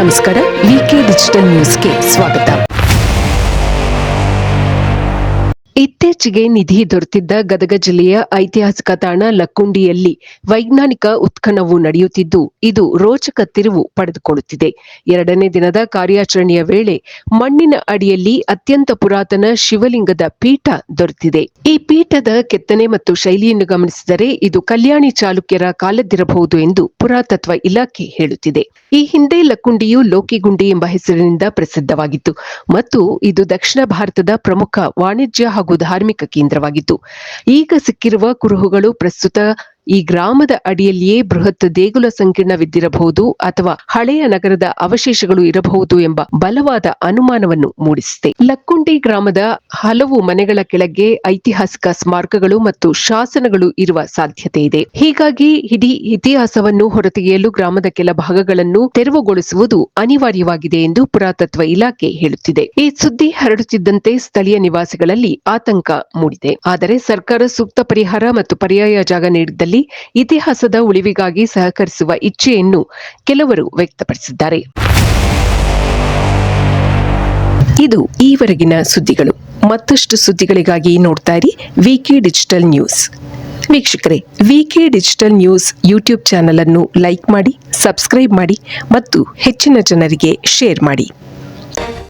ನಮಸ್ಕಾರ ವಿಕೆ ಡಿಜಿಟಲ್ ನ್ಯೂಸ್ಗೆ ಸ್ವಾಗತ. ಇತ್ತೀಚೆಗೆ ನಿಧಿ ದೊರೆತಿದ್ದ ಗದಗ ಜಿಲ್ಲೆಯ ಐತಿಹಾಸಿಕ ತಾಣ ಲಕ್ಕುಂಡಿಯಲ್ಲಿ ವೈಜ್ಞಾನಿಕ ಉತ್ಖನವು ನಡೆಯುತ್ತಿದ್ದು, ಇದು ರೋಚಕ ತಿರುವು ಪಡೆದುಕೊಳ್ಳುತ್ತಿದೆ. ಎರಡನೇ ದಿನದ ಕಾರ್ಯಾಚರಣೆಯ ವೇಳೆ ಮಣ್ಣಿನ ಅಡಿಯಲ್ಲಿ ಅತ್ಯಂತ ಪುರಾತನ ಶಿವಲಿಂಗದ ಪೀಠ ದೊರೆತಿದೆ. ಈ ಪೀಠದ ಕೆತ್ತನೆ ಮತ್ತು ಶೈಲಿಯನ್ನು ಗಮನಿಸಿದರೆ ಇದು ಕಲ್ಯಾಣಿ ಚಾಲುಕ್ಯರ ಕಾಲದ್ದಿರಬಹುದು ಎಂದು ಪುರಾತತ್ವ ಇಲಾಖೆ ಹೇಳುತ್ತಿದೆ. ಈ ಹಿಂದೆ ಲಕ್ಕುಂಡಿಯು ಲೋಕಿಗುಂಡಿ ಎಂಬ ಹೆಸರಿನಿಂದ ಪ್ರಸಿದ್ಧವಾಗಿತ್ತು ಮತ್ತು ಇದು ದಕ್ಷಿಣ ಭಾರತದ ಪ್ರಮುಖ ವಾಣಿಜ್ಯ ಹಾಗೂ ಧಾರ್ಮಿಕ ಕೇಂದ್ರವಾಗಿತ್ತು. ಈಗ ಸಿಕ್ಕಿರುವ ಕುರುಹುಗಳು ಪ್ರಸ್ತುತ ಈ ಗ್ರಾಮದ ಅಡಿಯಲ್ಲಿಯೇ ಬೃಹತ್ ದೇಗುಲ ಸಂಕೀರ್ಣವಿದ್ದಿರಬಹುದು ಅಥವಾ ಹಳೆಯ ನಗರದ ಅವಶೇಷಗಳು ಇರಬಹುದು ಎಂಬ ಬಲವಾದ ಅನುಮಾನವನ್ನು ಮೂಡಿಸಿದೆ. ಲಕ್ಕುಂಡಿ ಗ್ರಾಮದ ಹಲವು ಮನೆಗಳ ಕೆಳಗೆ ಐತಿಹಾಸಿಕ ಸ್ಮಾರಕಗಳು ಮತ್ತು ಶಾಸನಗಳು ಇರುವ ಸಾಧ್ಯತೆ ಇದೆ. ಹೀಗಾಗಿ ಇಡೀ ಇತಿಹಾಸವನ್ನು ಹೊರತೆಗೆಯಲು ಗ್ರಾಮದ ಕೆಲ ಭಾಗಗಳನ್ನು ತೆರವುಗೊಳಿಸುವುದು ಅನಿವಾರ್ಯವಾಗಿದೆ ಎಂದು ಪುರಾತತ್ವ ಇಲಾಖೆ ಹೇಳುತ್ತಿದೆ. ಈ ಸುದ್ದಿ ಹರಡುತ್ತಿದ್ದಂತೆ ಸ್ಥಳೀಯ ನಿವಾಸಿಗಳಲ್ಲಿ ಆತಂಕ ಮೂಡಿದೆ. ಆದರೆ ಸರ್ಕಾರ ಸೂಕ್ತ ಪರಿಹಾರ ಮತ್ತು ಪರ್ಯಾಯ ಜಾಗ ನೀಡಿದ್ದಲ್ಲಿ ಇತಿಹಾಸದ ಉಳಿವಿಗಾಗಿ ಸಹಕರಿಸುವ ಇಚ್ಛೆಯನ್ನು ಕೆಲವರು ವ್ಯಕ್ತಪಡಿಸಿದ್ದಾರೆ. ಇದು ಈವರೆಗಿನ ಸುದ್ದಿಗಳು. ಮತ್ತಷ್ಟು ಸುದ್ದಿಗಳಿಗಾಗಿ ನೋಡ್ತಾ ಇರಿ ವಿಕೆ ಡಿಜಿಟಲ್ ನ್ಯೂಸ್ ವೀಕ್ಷಕರೇ VK digital news YouTube channel ಅನ್ನು ಲೈಕ್ ಮಾಡಿ, ಸಬ್ಸ್ಕ್ರೈಬ್ ಮಾಡಿ ಮತ್ತು ಹೆಚ್ಚಿನ ಜನರಿಗೆ ಶೇರ್ ಮಾಡಿ.